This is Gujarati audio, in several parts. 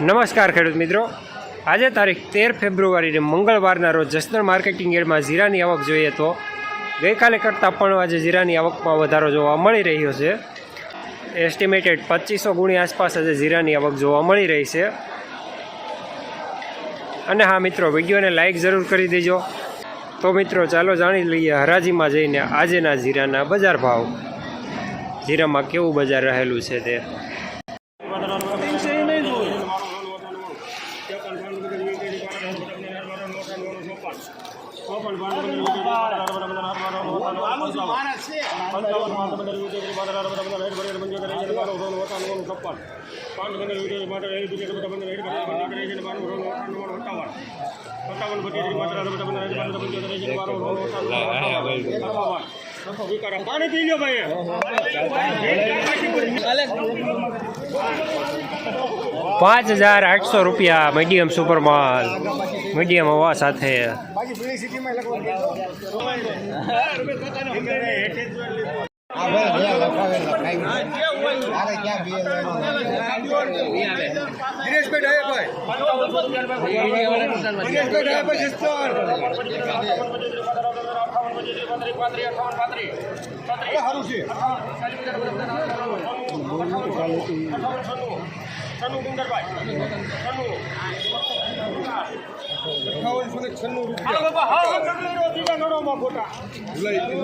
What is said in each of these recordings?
નમસ્કાર ખેડૂત મિત્રો. આજે તારીખ તેર ફેબ્રુઆરીને મંગળવારના રોજ જસદણ માર્કેટિંગ યાર્ડમાં જીરાની આવક જોઈએ તો ગઈકાલે કરતાં પણ આજે જીરાની આવકમાં વધારો જોવા મળી રહ્યો છે. એસ્ટિમેટેડ પચીસો ગુણી આસપાસ આજે જીરાની આવક જોવા મળી રહી છે. અને હા મિત્રો, વિડીયોને લાઇક જરૂર કરી દેજો. તો મિત્રો, ચાલો જાણી લઈએ હરાજીમાં જઈને આજેના જીરાના બજાર ભાવ. જીરામાં કેવું બજાર રહેલું છે તે? પાણી પી લો ભાઈ પાંચ હજાર આઠસો રૂપિયા મીડિયમ સુપર માલ મીડિયમ હવા સાથે.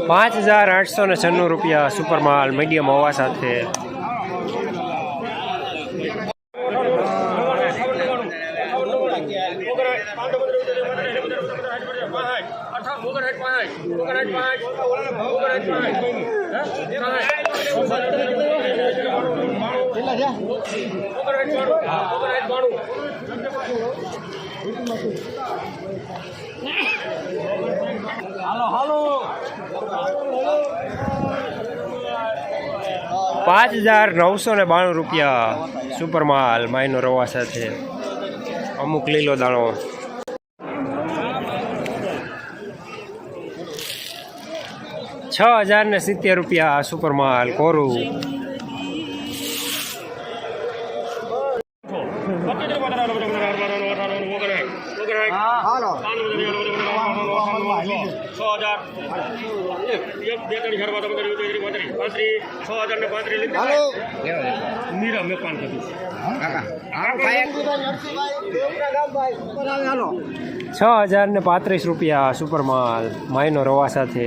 પાંચ હજાર આઠસો ને છન્નું રૂપિયા સુપર માલ મીડિયમ હોવા સાથે પાંચ હજાર નવસો ને બાણું રૂપિયા સુપર માલ માયનો રવા સાથે. અમુક લીલો દાણો. છ હજાર ને સિત્તેર રૂપિયા સુપર માલ કોરું. છ હજાર ને પાંત્રીસ રૂપિયા સુપર માલ. માયનો રવા સાથે.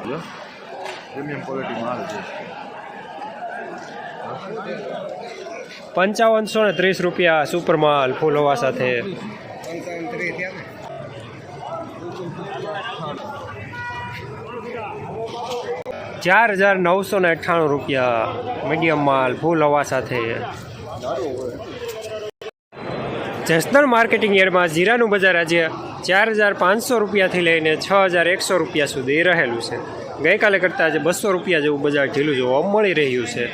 પ્રીમિયમ ક્વોલિટી માલ છે પંચાવનસો ને ત્રીસ રૂપિયા સુપર માલ ફૂલ હવા સાથે ચાર હજાર નવસો ને અઠ્ઠાણું રૂપિયા મીડિયમ માલ ફૂલ હવા સાથે જસદણ માર્કેટિંગ યાર્ડમાં જીરાનું બજાર આજે ચાર હજાર પાંચસો રૂપિયાથી લઈને છ હજાર એકસો રૂપિયા સુધી રહેલું છે. ગઈકાલે કરતાં આજે બસો રૂપિયા જેવું બજાર ઢીલું જોવા મળી રહ્યું છે.